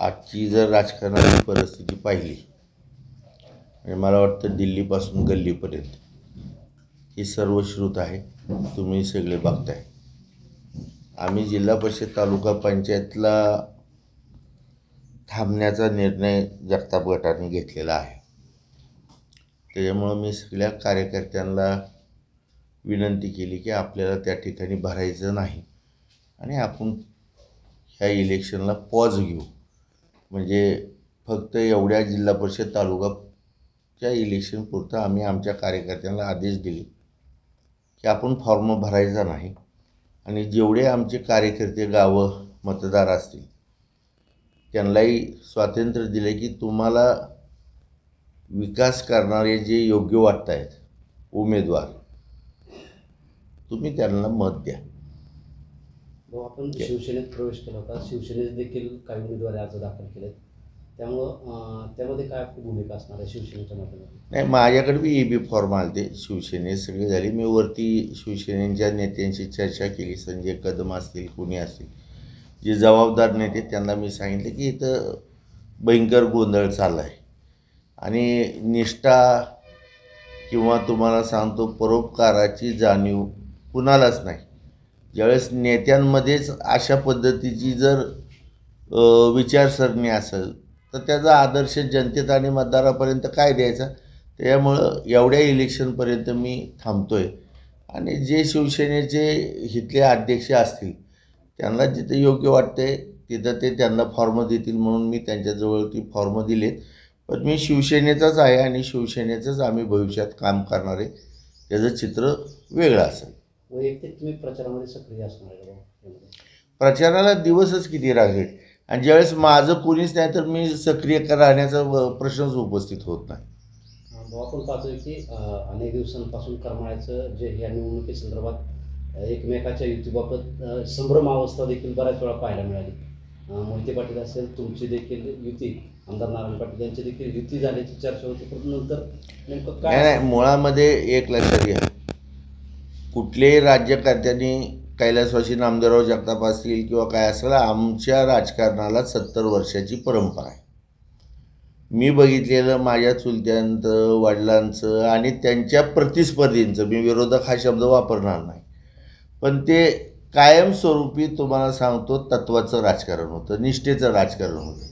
आजची जर राजकारणाची परिस्थिती पाहिली म्हणजे मला वाटतं दिल्लीपासून गल्लीपर्यंत ही सर्व श्रुत आहे तुम्ही सगळे बघताय. आम्ही जिल्हा परिषद तालुका पंचायतला थांबण्याचा निर्णय जगताप गटाने घेतलेला आहे. त्याच्यामुळं मी सगळ्या कार्यकर्त्यांना विनंती केली की आपल्याला त्या ठिकाणी भरायचं नाही आणि आपण ह्या इलेक्शनला पॉज घेऊ. म्हणजे फक्त एवढ्या जिल्हा परिषद तालुकाच्या इलेक्शनपुरतं आम्ही आमच्या कार्यकर्त्यांना आदेश दिले की आपण फॉर्म भरायचा नाही आणि जेवढे आमचे कार्यकर्ते गावं मतदार असतील त्यांनाही स्वातंत्र्य दिले की तुम्हाला विकास करणारे जे योग्य वाटत आहेत उमेदवार तुम्ही त्यांना मत द्या. भाऊ आपण शिवसेनेत प्रवेश केला होता शिवसेनेत देखील काही उमेदवारी अर्ज दाखल केलेत. त्यामुळं त्यामध्ये काय आपली भूमिका असणार आहे शिवसेनेच्या माध्यमातून? नाही माझ्याकडे बी ई बी फॉर्म आले ते शिवसेने सगळे झाले. मी वरती शिवसेनेच्या नेत्यांशी चर्चा केली. संजय कदम असतील कुणी असतील. जे जबाबदार नेते त्यांना मी सांगितलं की इथं भयंकर गोंधळ चालला आहे आणि निष्ठा किंवा तुम्हाला सांगतो परोपकाराची जाणीव कुणालाच नाही. ज्यावेळेस नेत्यांमध्येच अशा पद्धतीची जर विचारसरणी असेल तर त्याचा आदर्श जनतेत आणि मतदारापर्यंत काय द्यायचा? त्यामुळं एवढ्या इलेक्शनपर्यंत मी थांबतो आहे आणि जे शिवसेनेचे इथले अध्यक्ष असतील त्यांना जिथं योग्य वाटते तिथं ते त्यांना फॉर्म देतील म्हणून मी त्यांच्याजवळ ती फॉर्म दिलेत. पण मी शिवसेनेचाच आहे आणि शिवसेनेचंच आम्ही भविष्यात काम करणार आहे. त्याचं चित्र वेगळं असेल. वैयक्तिक तुम्ही प्रचारामध्ये सक्रिय असणार आहे? प्रचाराला दिवसच किती राहिले? आणि ज्यावेळेस माझं कोणीच नाही तर मी सक्रिय राहण्याचा प्रश्नच उपस्थित होत नाही. आपण पाहतोय की अनेक दिवसांपासून करमाळ्याचं जे ह्या निवडणुकीसंदर्भात एकमेकाच्या युतीबाबत अं, संभ्रम अवस्था देखील बऱ्याच वेळा पाहायला मिळाली. मोहिते पाटील असेल तुमची देखील युती आमदार नारायण पाटील यांची देखील युती झाल्याची चर्चा होती परंतु नंतर नेमकं काय नाही मुळामध्ये एक लक्षात घ्या. कुठल्याही राज्यकर्त्यांनी कैलासवासी नामदेवराव जगताप असतील किंवा काय असेल आमच्या राजकारणाला सत्तर वर्षाची परंपरा आहे. मी बघितलेलं माझ्या चुलत्यांचं वडिलांचं आणि त्यांच्या प्रतिस्पर्धींचं मी विरोधक हा शब्द वापरणार नाही. पण ते कायमस्वरूपी तुम्हाला सांगतो तत्वाचं राजकारण होतं निष्ठेचं राजकारण होतं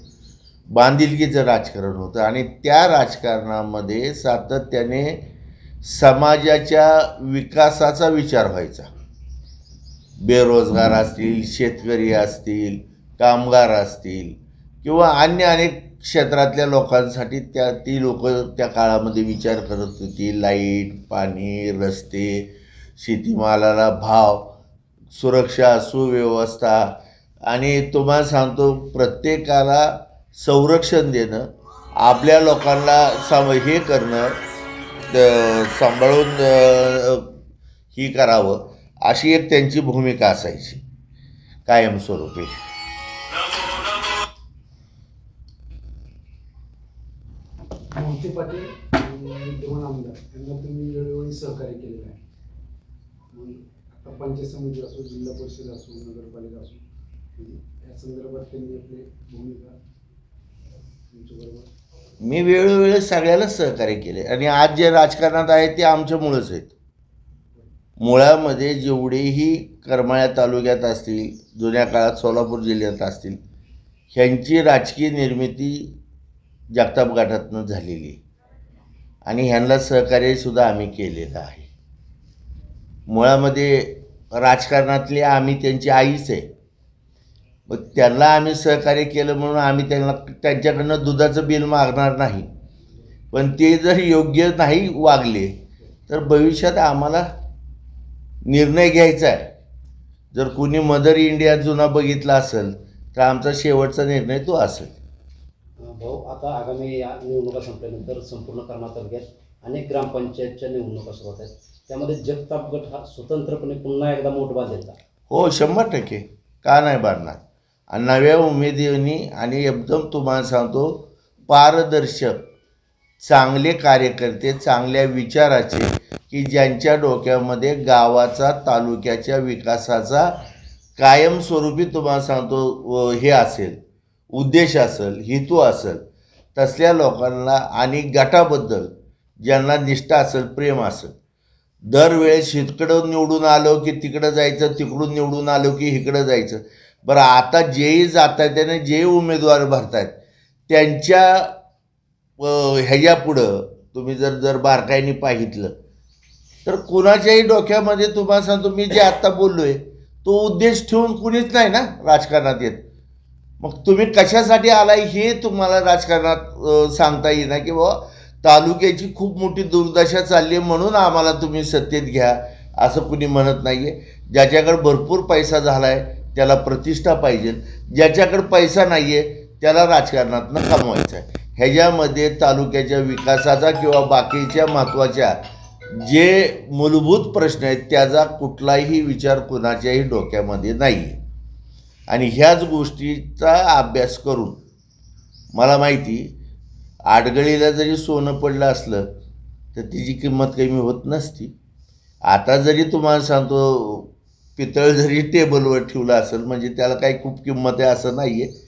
बांधिलकीचं राजकारण होतं आणि त्या राजकारणामध्ये सातत्याने समाजाच्या विकासाचा विचार व्हायचा. बेरोजगार असतील शेतकरी असतील कामगार असतील किंवा अन्य अनेक क्षेत्रातल्या लोकांसाठी त्या ती लोक त्या काळामध्ये विचार करत होती. लाइट पाणी रस्ते शेतीमालाला भाव सुरक्षा सुव्यवस्था. आणि तुम्हाला सांगतो प्रत्येकाला संरक्षण देणं आपल्या लोकांना सम हे करणं सांभाळून ही करावं अशी एक त्यांची भूमिका असायची. कायमस्वरूपी. मोहिते पाटील आणि विद्यमान आमदार यांना तुम्ही वेळोवेळी सहकार्य केलेलं आहे. आता पंचायत समिती असो जिल्हा परिषद असो नगरपालिका असो या संदर्भात त्यांनी आपली भूमिका तुमच्याबरोबर मी वेळोवेळी सगळ्यालाच सहकार्य केले. आणि आज जे राजकारणात आहे ते आमच्यामुळंच आहेत. मुळामध्ये जेवढेही करमाळ्या तालुक्यात असतील जुन्या काळात सोलापूर जिल्ह्यात असतील ह्यांची राजकीय निर्मिती जगताप गटातनं झालेली आहे. आणि ह्यांना सहकार्यसुद्धा आम्ही केलेलं आहे. मुळामध्ये राजकारणातले आम्ही त्यांची आईच आहे. मग त्यांना आम्ही सहकार्य केलं म्हणून आम्ही त्यांना त्यांच्याकडनं दुधाचं बिल मागणार नाही. पण ते जर योग्य नाही वागले तर भविष्यात आम्हाला निर्णय घ्यायचा आहे. जर कुणी मदर इंडिया जुना बघितला असेल तर आमचा शेवटचा निर्णय तो असेल. भाऊ आता आगामी या निवडणुका संपल्यानंतर संपूर्ण करमाळ तालुक्यात अनेक ग्रामपंचायतच्या निवडणुका सुरू होत आहेत. त्यामध्ये जगताप गट हा स्वतंत्रपणे पुन्हा एकदा मोठ बांधेल का हो शंभर टक्के. का नाही बांधणार आणि नव्या उमेदीने आणि एकदम तुम्हाला सांगतो पारदर्शक चांगले कार्यकर्ते चांगल्या विचाराचे की ज्यांच्या डोक्यामध्ये गावाचा तालुक्याच्या विकासाचा कायमस्वरूपी तुम्हाला सांगतो हे असेल उद्देश असेल हेतू असेल तसल्या लोकांना आणि गटाबद्दल ज्यांना निष्ठा असेल प्रेम असेल. दरवेळेस इकडं निवडून आलो की तिकडं जायचं तिकडून निवडून आलो की इकडं जायचं. बरं आता जेही जात आहेत त्याने जे उमेदवार भरत आहेत त्यांच्या ह्याच्यापुढं तुम्ही जर जर बारकाईने पाहितलं तर कुणाच्याही डोक्यामध्ये तुम्हाला सांगतो मी जे आत्ता बोललो आहे तो उद्देश ठेवून कुणीच नाही ना राजकारणात येत. मग तुम्ही कशासाठी आलाय हे तुम्हाला राजकारणात सांगता येईना की बाबा तालुक्याची खूप मोठी दुर्दशा चालली आहे म्हणून आम्हाला तुम्ही सत्तेत घ्या असं कुणी म्हणत नाही आहे ज्याच्याकडे भरपूर पैसा झाला आहे त्याला प्रतिष्ठा पाहिजे. ज्याच्याकडे पैसा नाही आहे त्याला राजकारणातनं कमवायचं आहे. ह्याच्यामध्ये तालुक्याच्या विकासाचा किंवा बाकीच्या महत्त्वाच्या जे मूलभूत प्रश्न आहेत त्याचा कुठलाही विचार कुणाच्याही डोक्यामध्ये नाही आहे आणि ह्याच गोष्टीचा अभ्यास करून मला माहिती आडगळीला जरी सोनं पडलं असलं तर तिची किंमत कमी होत नसती. आता जरी तुम्हाला सांगतो पितळ जरी टेबलवर ठेवलं असेल म्हणजे त्याला काही खूप किंमत आहे असं नाही आहे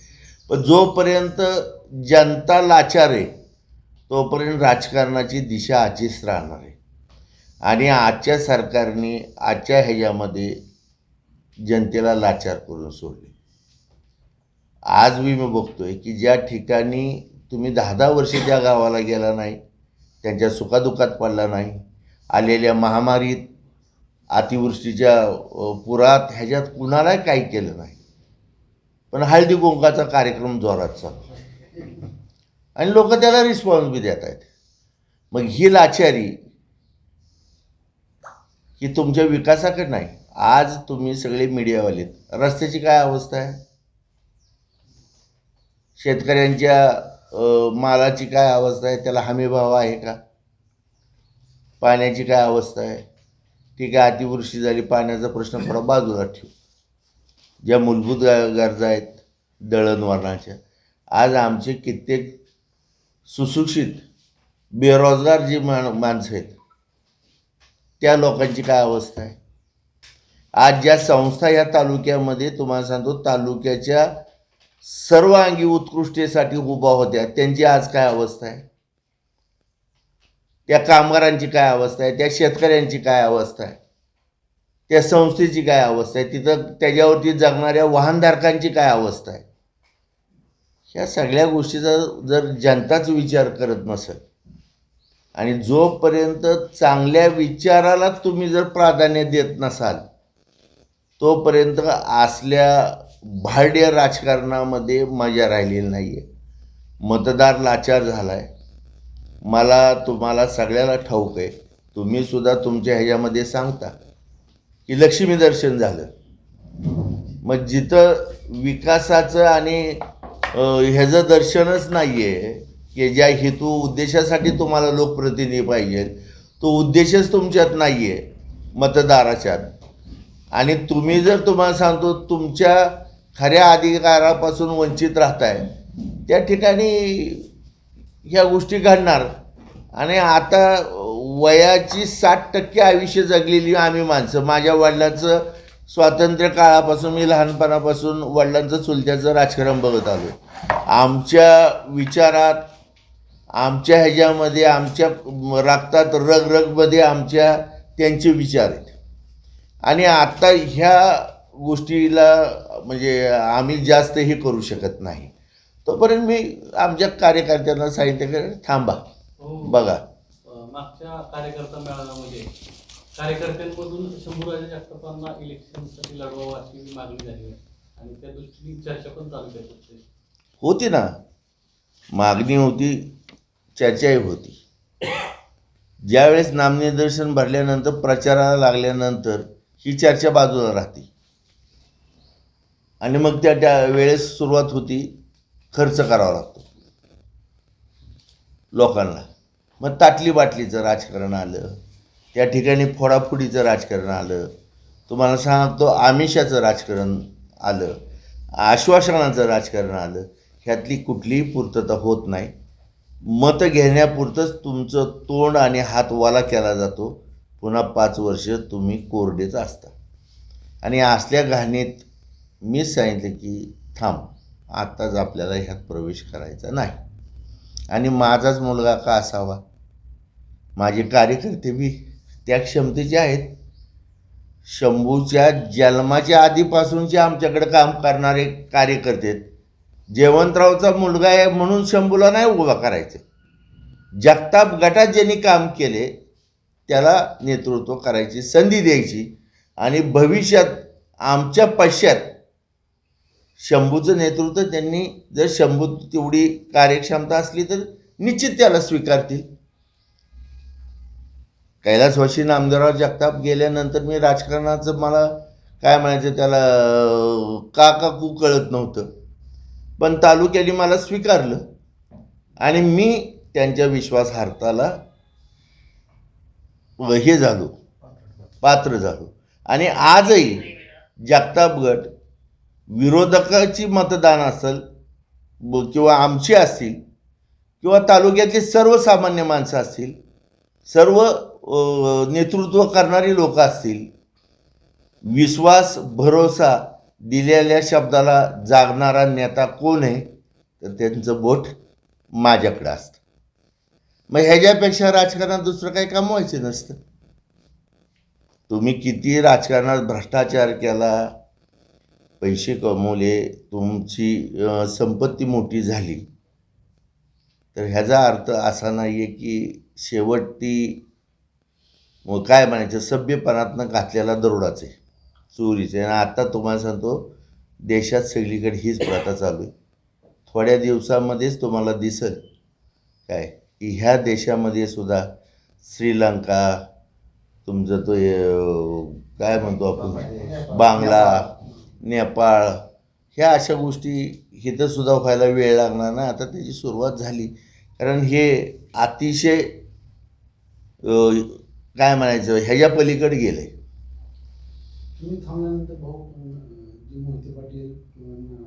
पण जोपर्यंत जनता लाचार आहे तोपर्यंत राजकारणाची दिशा आजीच राहणार आहे. आणि आजच्या सरकारने आजच्या ह्याच्यामध्ये जनतेला लाचार करून सोडले. आज मी मी बघतोय की ज्या ठिकाणी तुम्ही दहा दहा वर्ष त्या गावाला गेला नाही त्यांच्या सुखादुखात पडला नाही आलेल्या महामारीत अतिवृष्टीच्या पुरात ह्याच्यात कुणालाही काही केलं नाही. पण हळदी कुंकाचा कार्यक्रम जोरात चालू आणि लोक त्याला रिस्पॉन्स बी देत आहेत. मग ही लाचारी ही तुमच्या विकासाकडे नाही. आज तुम्ही सगळे मीडियावाले रस्त्याची काय अवस्था आहे? शेतकऱ्यांच्या मालाची काय अवस्था आहे? त्याला हमीभाव आहे का? पाण्याची काय अवस्था आहे? ठीक आहे अतिवृष्टी झाली पाण्याचा प्रश्न थोडा बाजूला ठेवू. ज्या मूलभूत गरजा आहेत दळणवळणाच्या आज आमचे कित्येक सुशिक्षित बेरोजगार जी मा माणसं आहेत त्या लोकांची काय अवस्था आहे? आज ज्या संस्था या तालुक्यामध्ये तुम्हाला सांगतो तालुक्याच्या सर्वांगी उत्कृष्टेसाठी उभा होत्या त्यांची आज काय अवस्था आहे? त्या कामगारांची काय अवस्था आहे? त्या शेतकऱ्यांची काय अवस्था आहे? त्या संस्थेची काय अवस्था आहे? तिथं त्याच्यावरती जगणाऱ्या वाहनधारकांची काय अवस्था आहे? ह्या सगळ्या गोष्टीचा जर जनताच विचार करत नसेल आणि जोपर्यंत चांगल्या विचाराला तुम्ही जर प्राधान्य देत नसाल तोपर्यंत असल्या भाड्य राजकारणामध्ये मजा राहिलेली नाही आहे मतदार लाचार झाला आहे मला तुम्हाला सगळ्याला ठाऊक आहे. तुम्ही सुद्धा तुमच्या ह्याच्यामध्ये सांगता की लक्ष्मी दर्शन झालं. मग जिथं विकासाचं आणि ह्याचं दर्शनच नाही आहे की ज्या हेतू उद्देशासाठी तुम्हाला लोकप्रतिनिधी पाहिजे तो उद्देशच तुमच्यात नाही आहे मतदाराच्यात आणि तुम्ही जर तुम्हाला सांगतो तुमच्या खऱ्या अधिकारापासून वंचित राहताय त्या ठिकाणी ह्या गोष्टी घडणार. आणि आता वयाची साठ टक्के आयुष्य जगलेली आम्ही माणसं. माझ्या वडिलांचं स्वातंत्र्य काळापासून मी लहानपणापासून वडिलांचं चुलत्याचं राजकारण बघत आलो. आमच्या विचारात आमच्या ह्याच्यामध्ये आमच्या रक्तात रगरगमध्ये आमच्या त्यांचे विचार आहेत. आणि आत्ता ह्या गोष्टीला म्हणजे आम्ही जास्त हे करू शकत नाही. तोपर्यंत मी आमच्या कार्यकर्त्यांना सांगितलं की थांबा. हो. बघा. मागच्या कार्यकर्ता मेळाव्यामध्ये कार्यकर्त्यांमधून शंभूराजे जगतापांना इलेक्शनसाठी लढवावं अशी मागणी झाली आहे आणि त्या दृष्टीने चर्चा पण चालू होते. होती ना. मागणी होती चर्चाही होती. ज्यावेळेस नामनिदर्शन भरल्यानंतर प्रचाराला लागल्यानंतर ही चर्चा बाजूला राहते. आणि मग त्या त्या वेळेस सुरुवात होती. खर्च करावा लागतो. लोकांना. मग ताटली बाटलीचं राजकारण आलं. त्या ठिकाणी फोडाफोडीचं राजकारण आलं. तुम्हाला सांगतो आमिषाचं राजकारण आलं. आश्वासनाचं राजकारण आलं. ह्यातली कुठलीही पूर्तता होत नाही. मतं घेण्यापुरतंच तुमचं तोंड आणि हात वाला केला जातो. पुन्हा पाच वर्ष तुम्ही कोरडेच असता. आणि असल्या घाणीत मीच सांगितलं की थांब. आत्ताच आपल्याला ह्यात प्रवेश करायचा नाही. आणि माझाच मुलगा का असावा? माझे कार्यकर्ते बी त्या क्षमतेचे आहेत. शंभूच्या जन्माच्या आधीपासूनचे आमच्याकडे काम करणारे कार्यकर्ते आहेत. जयवंतरावचा मुलगा आहे म्हणून शंभूला नाही उभा करायचं. जगताप गटात ज्यांनी काम केले त्याला नेतृत्व करायची संधी द्यायची. आणि भविष्यात आमच्या पश्चात शंभूचं नेतृत्व त्यांनी जर शंभू तेवढी कार्यक्षमता असली तर निश्चित त्याला स्वीकारतील. कैलासवाशी नामदारावर जगताप गेल्यानंतर मी राजकारणाचं मला काय म्हणायचं त्याला का का कू कळत नव्हतं. पण तालुक्याने मला स्वीकारलं. आणि मी त्यांच्या विश्वासार्हताला हे झालो पात्र झालो. आणि आजही जगताप गट विरोधकाची मतदान असेल ब- किंवा आमची असतील किंवा तालुक्यातली सर्वसामान्य माणसं असतील सर्व नेतृत्व करणारी लोक असतील विश्वास भरोसा दिलेल्या शब्दाला जागणारा नेता कोण आहे तर त्यांचं बोट माझ्याकडं असतं. मग ह्याच्यापेक्षा राजकारणात दुसरं काही काम व्हायचं नसतं. तुम्ही किती राजकारणात भ्रष्टाचार केला पैसे कमवले तुमची संपत्ती मोठी झाली. तर ह्याचा अर्थ असा नाही आहे की शेवट ती मग काय म्हणायचं सभ्यपणातनं घातलेला दरोडाच आहे चोरीचे आणि आता तुम्हाला सांगतो देशात सगळीकडे हीच प्रथा चालू आहे. थोड्या दिवसामध्येच तुम्हाला दिसेल काय की ह्या देशामध्ये सुद्धा श्रीलंका तुमचं तो काय म्हणतो आपण? बांगला नेपाळ ह्या अशा गोष्टी इथं सुद्धा व्हायला वेळ लागणार ना? आता त्याची सुरुवात झाली. कारण हे अतिशय काय म्हणायचं? ह्याच्या पलीकडे गेलं आहे तुम्ही थांबल्यानंतर भाऊ अं, जे मोहिते पाटील किंवा अं,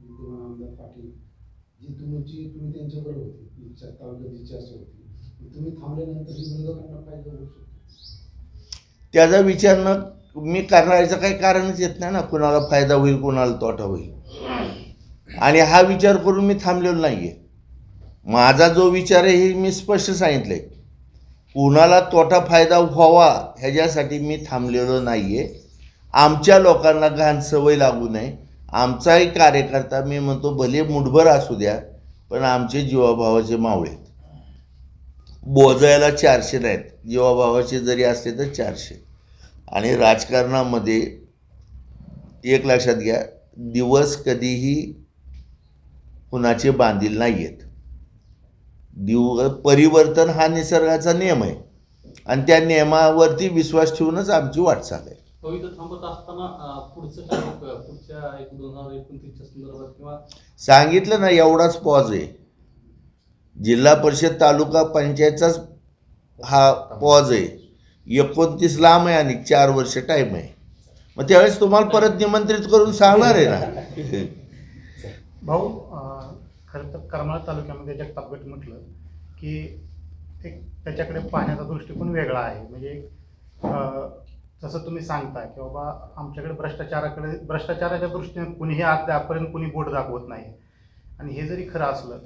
विद्यमान आमदार पाटील जी तुमची तुम्ही त्यांच्याबरोबर होती. इच्छा तालुक्यात जी चर्चा होती. तुम्ही थांबल्यानंतर ही विरोधकांना फायदा होऊ शकतो? त्याचा विचार न मी करायचं काही कारणच येत नाही ना. कुणाला फायदा होईल कुणाला तोटा होईल. आणि हा विचार करून मी थांबलेलो नाही आहे माझा जो विचार आहे हे मी स्पष्ट सांगितलं आहे कुणाला तोटा फायदा व्हावा ह्याच्यासाठी मी थांबलेलो नाही आहे आमच्या लोकांना घाण सवय लागू नये. आमचाही कार्यकर्ता मी म्हणतो भले मुठभर असू द्या पण आमचे जीवाभावाचे मावळे आहेत. बोजायला चारशे नाहीत. जीवाभावाचे जरी असले तर चारशे. आणि राजकारणामध्ये एक लक्षात घ्या दिवस कधीही कुणाचे बांधील नाही आहेत दिव परिवर्तन हा निसर्गाचा नियम आहे. आणि त्या नियमावरती विश्वास ठेवूनच आमची वाटचाल आहे. सांगितलं ना एवढाच पॉज आहे. जिल्हा परिषद तालुका पंचायतचाच हा पॉज आहे. एकोणतीस लांब आहे आणि चार वर्ष टाईम आहे. मग त्यावेळेस तुम्हाला परत निमंत्रित करून सांगणार आहे ना? भाऊ खरं तर करमाळा तालुक्यामध्ये जगतापगट म्हटलं की एक त्याच्याकडे पाहण्याचा दृष्टिकोन वेगळा आहे. म्हणजे जसं तुम्ही सांगता की बाबा आमच्याकडे भ्रष्टाचाराकडे भ्रष्टाचाराच्या दृष्टीने कुणीही अद्यापर्यंत कुणी बोट दाखवत नाही. आणि हे जरी खरं असलं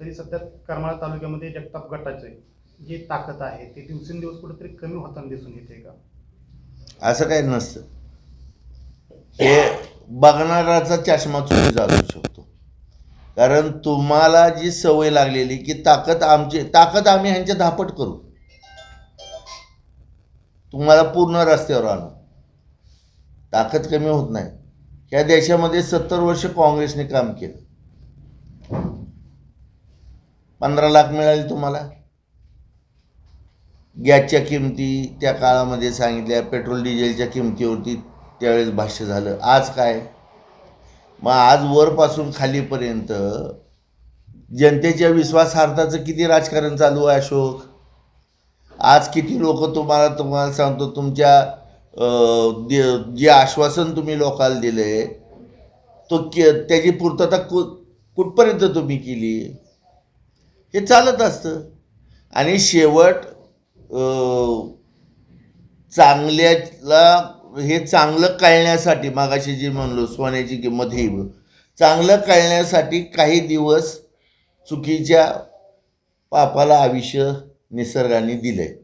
तरी सध्या करमाळा तालुक्यामध्ये जगताप गटाचे जी ताकद आहे ती दिवसेंदिवस कुठेतरी कमी होताना दिसून येते का? असं काही नसतं. हे बघणाराचा चष्मा चुकी जाऊ शकतो. कारण तुम्हाला जी सवय लागलेली की ताकद आमची ताकद आम्ही ह्यांच्या धापट करू. तुम्हाला पूर्ण रस्त्यावर आणू. ताकद कमी होत नाही. या देशामध्ये सत्तर वर्ष काँग्रेसने काम केलं. पंधरा लाख मिळाले तुम्हाला. गॅसच्या किमती त्या काळामध्ये सांगितल्या पेट्रोल डिझेलच्या किमतीवरती त्यावेळेस भाष्य झालं. आज काय? मग आज वरपासून खालीपर्यंत जनतेच्या विश्वासार्थाचं किती राजकारण चालू आहे अशोक? आज किती लोक तुम्हाला तुम्हाला सांगतो तुमच्या दे- जे आश्वासन तुम्ही लोकांना दिले तो के त्याची पूर्तता कु कुठपर्यंत तुम्ही केली? हे चालत असतं. आणि शेवट चांगल्याला हे चांगलं कळण्यासाठी मागाशी जे म्हणलो सोन्याची किंमत ही. चांगलं कळण्यासाठी काही दिवस चुकीच्या पापाला आयुष्य निसर्गाने दिलं आहे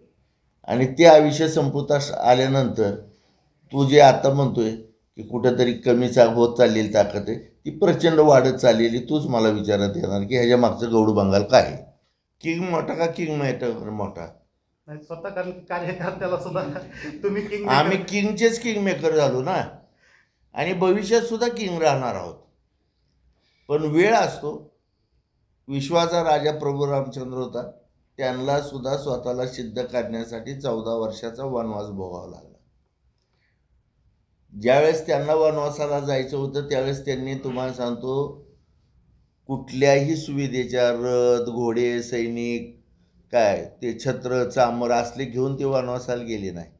आणि ते आयुष्य संपुतास आल्यानंतर तू जे आता म्हणतोय की कुठंतरी कमी चा होत चाललेली ताकद आहे ती प्रचंड वाढत चाललेली तूच मला विचारत येणार की ह्याच्या मागचं गौडू बंगाल काय आहे? किंग मोठा का किंग मेटर मोठा? स्वतः कारण कार्यकर्त्याला सुद्धा तुम्ही किंग आम्ही किंगचेच किंग मेकर झालो ना. आणि भविष्यात सुद्धा किंग राहणार आहोत. पण वेळ असतो. विश्वाचा राजा प्रभू रामचंद्र होता. त्यांना सुद्धा स्वतःला सिद्ध करण्यासाठी चौदा वर्षाचा वनवास भोगावा लागला. ज्यावेळेस त्यांना वनवासाला जायचं होतं त्यावेळेस त्यांनी तुम्हाला सांगतो कुठल्याही सुविधेच्या रथ घोडे सैनिक काय? ते छत्र चामर असले घेऊन ते वनवासाला गेले नाही.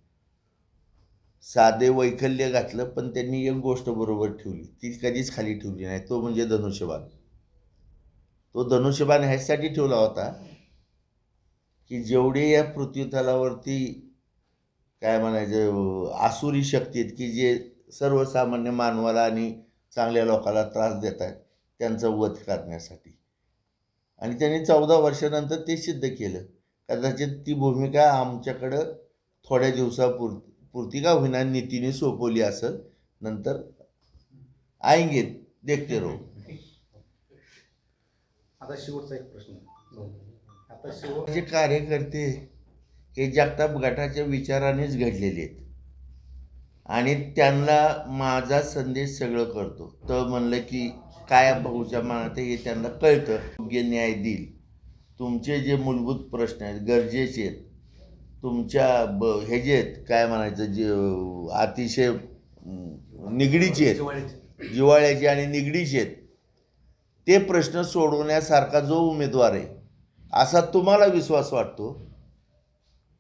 साधे वैकल्य घातलं पण त्यांनी एक गोष्ट बरोबर ठेवली. ती कधीच खाली ठेवली नाही. तो म्हणजे धनुष्यबाण. तो धनुष्यबाण ह्यासाठी ठेवला होता की जेवढे या पृथ्वीतलावरती काय म्हणायचं आसुरी शक्ती आहेत की जे सर्वसामान्य मानवाला आणि चांगल्या लोकाला त्रास देत आहेत त्यांचा वध करण्यासाठी. आणि त्यांनी चौदा वर्षानंतर ते सिद्ध केलं. कदाचित ती भूमिका आमच्याकडं थोड्या दिवसापूर पुरती का होईना नीतीने सोपवली असं नंतर आएंगे देखते रहो आता शेवटचा एक प्रश्न. आता शेवट जे कार्यकर्ते हे जगताप गटाच्या विचारानेच घडलेले आहेत. आणि त्यांना माझा संदेश सगळं करतो. तर म्हणलं की काय भाऊच्या मनात आहे हे त्यांना कळतं. योग्य न्याय देईल. तुमचे जे मूलभूत प्रश्न आहेत गरजेचे आहेत तुमच्या ब हे जे आहेत काय म्हणायचं जे अतिशय निगडीचे आहेत जिवाळ्याचे आणि निगडीचे आहेत ते प्रश्न सोडवण्यासारखा जो उमेदवार आहे असा तुम्हाला विश्वास वाटतो?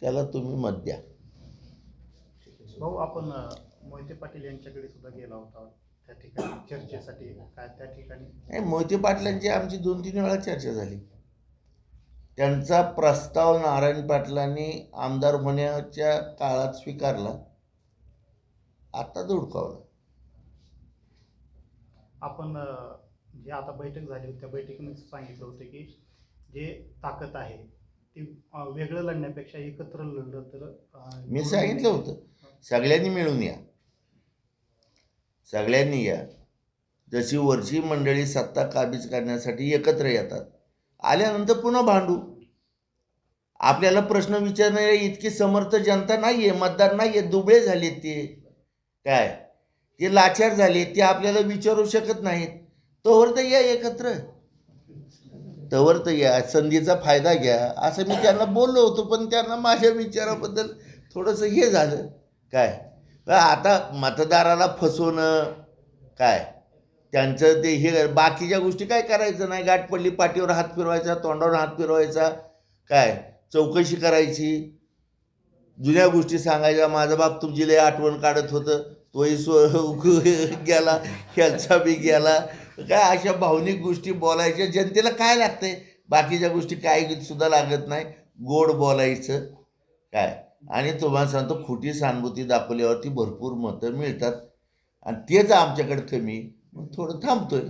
त्याला तुम्ही मत द्या. भाऊ आपण मोहिते पाटील यांच्याकडे सुद्धा गेला होता. त्या ठिकाणी चर्चेसाठी. काय त्या ठिकाणी? नाही मोहिते पाटलांची आमची दोन तीन वेळा चर्चा झाली. त्यांचा प्रस्ताव नारायण पाटलांनी आमदार होण्याच्या काळात स्वीकारला. आता धुडकावला. आपण जे आता बैठक झाली होती त्या बैठकीमध्ये सांगितलं होतं की जे ताकद आहे ती वेगळं लढण्यापेक्षा एकत्र लढलं तर मी सांगितलं होतं. सगळ्यांनी मिळून या. सगळ्यांनी या. जशी वरची मंडळी सत्ता काबीज करण्यासाठी एकत्र येतात. आल्यानंतर पुन्हा भांडू. आपल्याला प्रश्न विचारणारे इतकी समर्थ जनता नाही आहे मतदार नाही आहे दुबळे झालेत ते. काय? ते लाचार झाले ते आपल्याला विचारू शकत नाहीत. तोवर तर या एकत्र. तवर तर या. संधीचा फायदा घ्या. असं मी त्यांना बोललो होतो पण त्यांना माझ्या विचाराबद्दल थोडंसं हे झालं. काय? आता मतदाराला फसवणं काय? त्यांचं ते हे बाकीच्या गोष्टी काय करायचं नाही? गाठ पडली पाठीवर हात फिरवायचा तोंडावर हात फिरवायचा काय? चौकशी करायची. जुन्या गोष्टी सांगायच्या माझा बाप तुमची लय आठवण काढत होतं. तोही सो गेला ह्याचा बी गेला. काय अशा भावनिक गोष्टी बोलायच्या जनतेला काय लागतंय? बाकीच्या गोष्टी काय सुद्धा लागत नाही. गोड बोलायचं काय? आणि तुम्हाला सांगतो खोटी सहानुभूती दाखवल्यावरती भरपूर मतं मिळतात. आणि तेच आमच्याकडे कमी. मग थोडं थांबतोय.